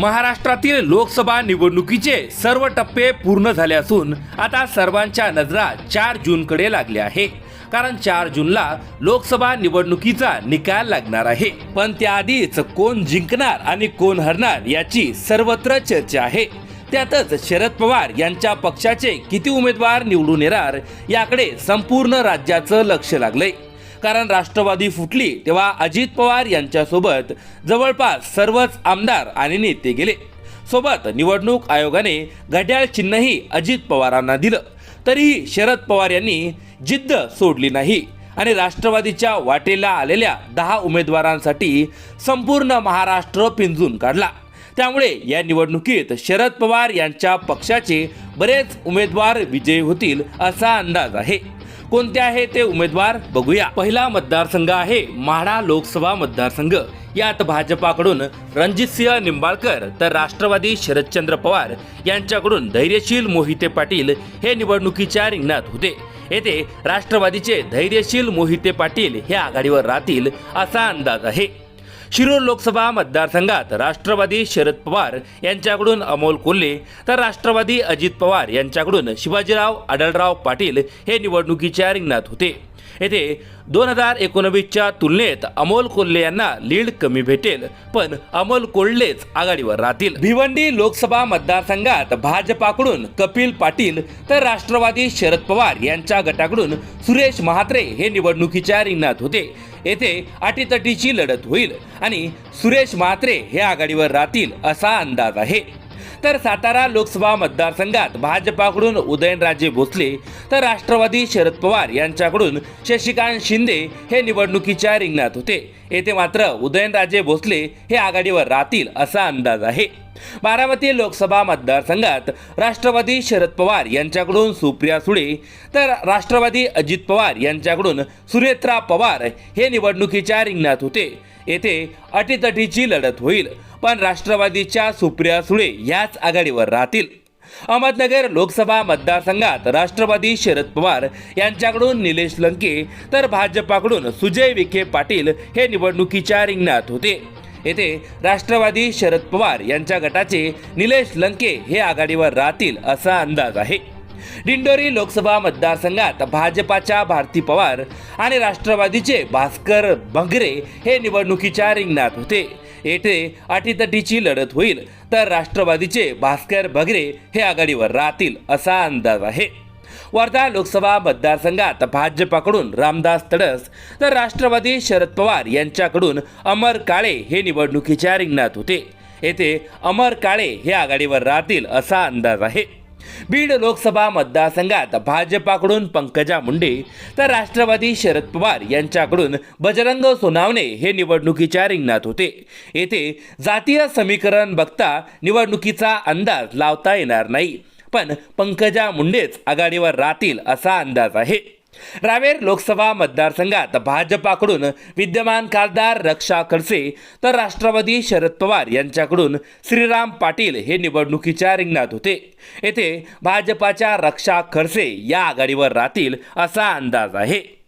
महाराष्ट्रातील लोकसभा निवडणुकीचे सर्व टप्पे पूर्ण झाले असून आता सर्वांच्या नजरा चार जूनकडे लागल्या आहे. कारण चार जूनला लोकसभा निवडणुकीचा निकाल लागणार आहे. पण त्याआधीच कोण जिंकणार आणि कोण हरणार याची सर्वत्र चर्चा आहे. त्यातच शरद पवार यांच्या पक्षाचे किती उमेदवार निवडून येणार याकडे संपूर्ण राज्याचं लक्ष लागलंय. कारण राष्ट्रवादी फुटली तेव्हा अजित पवार यांच्यासोबत जवळपास सर्वच आमदार आणि नेते गेले. सोबत निवडणूक आयोगाने घड्याळ चिन्हही अजित पवारांना दिलं. तरीही शरद पवार यांनी जिद्द सोडली नाही आणि राष्ट्रवादीच्या वाटेला आलेल्या दहा उमेदवारांसाठी संपूर्ण महाराष्ट्र पिंजून काढला. त्यामुळे या निवडणुकीत शरद पवार यांच्या पक्षाचे बरेच उमेदवार विजयी होतील असा अंदाज आहे. कोणते आहे ते उमेदवार बघूया. पहिला मतदारसंघ आहे म्हाडा लोकसभा मतदारसंघ. यात भाजपाकडून रणजितसिंह निंबाळकर तर राष्ट्रवादी शरदचंद्र पवार यांच्याकडून धैर्यशील मोहिते पाटील हे निवडणुकीच्या रिंगणात होते. येथे राष्ट्रवादीचे धैर्यशील मोहिते पाटील हे आघाडीवर राहतील असा अंदाज आहे. शिरूर लोकसभा मतदारसंघात राष्ट्रवादी शरद पवार यांच्याकडून अमोल कोल्हे तर राष्ट्रवादी अजित पवार यांच्याकडून शिवाजीराव आढळराव पाटील हे निवडणुकीच्या रिंगणात होते. येथे दोन हजार एकोणवीसच्या तुलनेत अमोल कोल्हे यांना लीड कमी भेटेल पण अमोल कोल्हेच आघाडीवर राहतील. भिवंडी लोकसभा मतदारसंघात भाजपाकडून कपिल पाटील तर राष्ट्रवादी शरद पवार यांच्या गटाकडून सुरेश महात्रे हे निवडणुकीच्या रिंगणात होते. येथे अटीतटीची लढत होईल. आणि सुरेश म्हात्रे हे आघाडीवर राहतील असा अंदाज आहे. तर सातारा लोकसभा मतदारसंघात भाजपाकडून उदयनराजे भोसले तर राष्ट्रवादी शरद पवार यांच्याकडून शशिकांत शिंदे हे निवडणुकीच्या रिंगणात होते. येथे मात्र उदयनराजे भोसले हे आघाडीवर राहतील असा अंदाज आहे. बारामती लोकसभा मतदारसंघात राष्ट्रवादी शरद पवार यांच्याकडून सुप्रिया सुळे तर राष्ट्रवादी अजित पवार यांच्याकडून सुनेत्रा पवार हे निवडणुकीच्या रिंगणात होते. येथे अटीतटीची लढत होईल पण राष्ट्रवादीच्या सुप्रिया सुळे याच आघाडीवर राहतील. अहमदनगर लोकसभा मतदारसंघात राष्ट्रवादी शरद पवार यांच्याकडून निलेश लंके तर भाजपाकडून सुजय विखे पाटील हे निवडणुकीच्या रिंगणात होते. येथे राष्ट्रवादी शरद पवार यांच्या गटाचे निलेश लंके हे आघाडीवर राहतील असा अंदाज आहे. दिंडोरी लोकसभा मतदारसंघात भाजपाच्या भारती पवार आणि राष्ट्रवादीचे भास्कर भंगरे हे निवडणुकीच्या रिंगणात होते. येथे अटीतटीची लढत होईल तर राष्ट्रवादीचे भास्कर भगरे हे आघाडीवर राहतील असा अंदाज आहे. वर्धा लोकसभा मतदारसंघात भाजपाकडून रामदास तडस तर राष्ट्रवादी शरद पवार यांच्याकडून अमर काळे हे निवडणुकीच्या रिंगणात होते. येथे अमर काळे हे आघाडीवर राहतील असा अंदाज आहे. बीड लोकसभा मतदारसंघात भाजपाकडून पंकजा मुंडे तर राष्ट्रवादी शरद पवार यांच्याकडून बजरंग सोनावणे हे निवडणुकीच्या रिंगणात होते. येथे जातीय समीकरण बघता निवडणुकीचा अंदाज लावता येणार नाही. पण पंकजा मुंडेच आघाडीवर राहतील असा अंदाज आहे. रावेर लोकसभा मतदारसंघात भाजपाकडून विद्यमान खासदार रक्षा खडसे तर राष्ट्रवादी शरद पवार यांच्याकडून श्रीराम पाटील हे निवडणुकीच्या रिंगणात होते. येथे भाजपाच्या रक्षा खडसे या आघाडीवर राहतील असा अंदाज आहे.